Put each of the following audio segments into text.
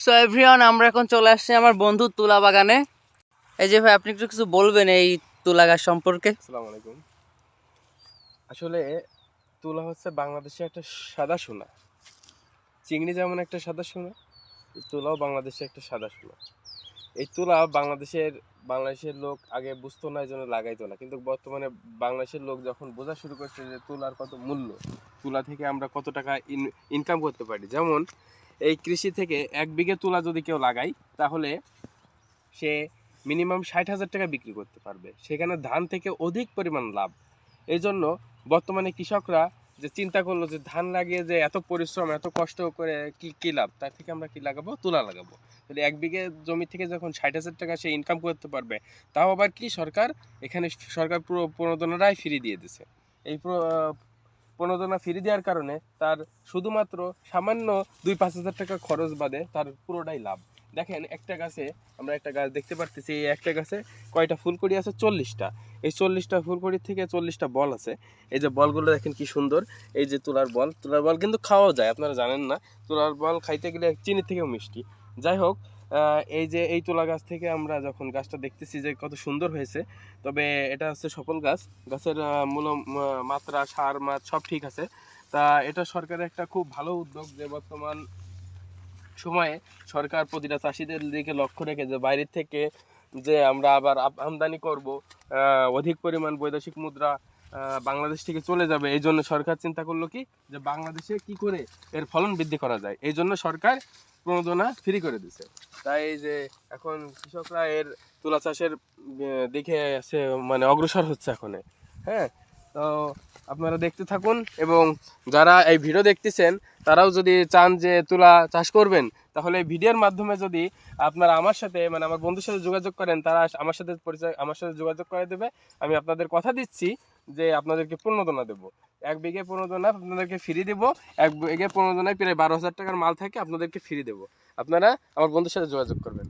So everyone আমরা এখন চলে আসছি আমার বন্ধু তুলা বাগানে। এই যে ভাই, আপনি একটু কিছু বলবেন এই তুলা গাছ সম্পর্কে? আসসালামু আলাইকুম। আসলে তুলা হচ্ছে বাংলাদেশে একটা সাদা সোনা। চিংড়ি যেমন একটা সাদা সোনা, তুলাও বাংলাদেশে একটা সাদা সোনা। এই তুলা বাংলাদেশের বাংলাদেশের লোক আগে বুঝতো না এই জন্য লাগাইতো না। কিন্তু বর্তমানে বাংলাদেশের লোক যখন বোঝা শুরু করছে যে তুলার কত মূল্য, তুলা থেকে আমরা কত টাকা ইনকাম করতে পারি। যেমন এই কৃষি থেকে এক বিঘে তুলা যদি কেউ লাগায়, তাহলে সে মিনিমাম ষাট হাজার টাকা বিক্রি করতে পারবে। সেখানে ধান থেকে অধিক পরিমাণ লাভ। এই জন্য বর্তমানে কৃষকরা যে চিন্তা করল যে ধান লাগিয়ে যে এত পরিশ্রম, এত কষ্ট করে কি কি লাভ? তার থেকে আমরা কি লাগাবো? তুলা লাগাবো। তাহলে এক বিঘে জমি থেকে যখন ষাট হাজার টাকা সে ইনকাম করতে পারবে, তাও আবার কি সরকার? এখানে সরকার পুরো প্রণোদনাটাই ফ্রি দিয়ে দিছে। এই প্রণোদনা ফ্রি দেওয়ার কারণে তার শুধুমাত্র সামান্য দুই পাঁচ হাজার টাকা খরচ বাদে তার পুরোটাই লাভ। দেখেন, একটা গাছে আমরা একটা গাছ দেখতে পারতেছি, এই একটা গাছে কয়টা ফুলকড়ি আছে? চল্লিশটা। এই চল্লিশটা ফুলকড়ির থেকে চল্লিশটা বল আছে। এই যে বলগুলো দেখেন কি সুন্দর। এই যে তুলার বল তুলার বল কিন্তু খাওয়া যায়, আপনারা জানেন না। তুলার বল খাইতে গেলে চিনি থেকেও মিষ্টি। যাই হোক এই যে এই তুলা গাছ থেকে আমরা যখন গাছটা দেখতেছি যে কত সুন্দর হয়েছে, তবে এটা হচ্ছে সফল গাছ। গাছের মূল মাত্রা, সার, মাছ সব ঠিক আছে। তা এটা সরকারের একটা খুব ভালো উদ্যোগ যে বর্তমান সময়ে সরকার প্রতিটা চাষিদের দিকে লক্ষ্য রেখে যে বাইরের থেকে যে আমরা আবার আমদানি করব অধিক পরিমাণ বৈদেশিক মুদ্রা বাংলাদেশ থেকে চলে যাবে, এই জন্য সরকার চিন্তা করল কি? যে বাংলাদেশে কি করে এর ফলন বৃদ্ধি করা যায়? এই জন্য সরকার প্রণোদনা ফ্রি করে দিছে। তাই যে এখন কৃষকরা এর তুলা চাষের দিকে সে মানে অগ্রসর হচ্ছে এখন হ্যাঁ? তো আপনারা দেখতে থাকুন এবং যারা এই ভিডিও দেখতেছেন, তারাও যদি চান যে তুলা চাষ করবেন, তাহলে এই ভিডিওর মাধ্যমে যদি আপনারা আমার সাথে মানে আমার বন্ধুর সাথে যোগাযোগ করেন, তারা আমার সাথে পরিচয়, আমার সাথে যোগাযোগ করে দেবে। আমি আপনাদের কথা দিচ্ছি যে আপনাদেরকে প্রণোদনা দেবো। এক বিঘে প্রণোদনা আপনাদেরকে ফ্রি দেবো। এক বিঘে প্রণোদনায় প্রায় বারো হাজার টাকার মাল থাকে, আপনাদেরকে ফ্রি দেবো। আপনারা আমার বন্ধুর সাথে যোগাযোগ করবেন।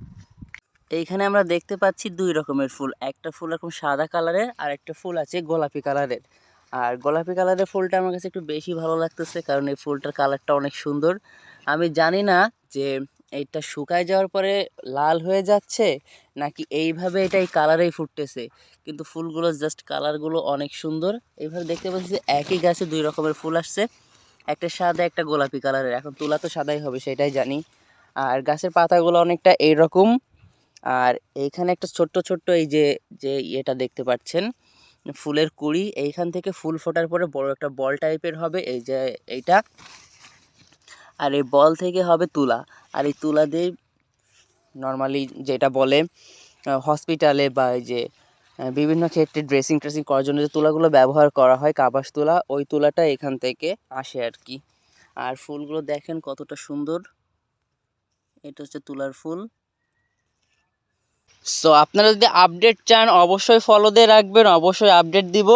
এইখানে আমরা দেখতে পাচ্ছি দুই রকমের ফুল। একটা ফুল এরকম সাদা কালারের, আর একটা ফুল আছে গোলাপি কালারের। আর গোলাপি কালারের ফুলটা আমার কাছে একটু বেশি ভালো লাগতেছে, কারণ এই ফুলটার কালারটা অনেক সুন্দর। আমি জানি না যে এইটা শুকায় যাওয়ার পরে লাল হয়ে যাচ্ছে, নাকি এইভাবে এটা এই কালারেই ফুটতেছে? কিন্তু ফুলগুলো জাস্ট কালারগুলো অনেক সুন্দর। এইভাবে দেখতে পাচ্ছি যে একই গাছে দুই রকমের ফুল আসছে। একটা সাদা, একটা গোলাপি কালারের এখন তুলা তো সাদাই হবে, সেটাই জানি। আর গাছের পাতাগুলো অনেকটা এইরকম। আর এইখানে একটা ছোট্ট ছোট্ট এই যে যে ইয়েটা দেখতে পাচ্ছেন, ফুলের কুড়ি। এইখান থেকে ফুল ফোটার পরে বড় একটা বল টাইপের হবে। এই যে এইটা। আর এই বল থেকে হবে তুলা। আর এই তুলা দিয়ে নর্মালি যেটা বলে হসপিটালে বা যে বিভিন্ন ক্ষেত্রে ড্রেসিং ট্রেসিং করার জন্য যে তুলাগুলো ব্যবহার করা হয়, কাবাস তুলা, ওই তুলাটা এখান থেকে আসে আর কি। আর ফুলগুলো দেখেন কতটা সুন্দর। এটা হচ্ছে তুলার ফুল। সো আপনারা যদি আপডেট চান, অবশ্যই ফলো দিয়ে রাখবেন, অবশ্যই আপডেট দিব।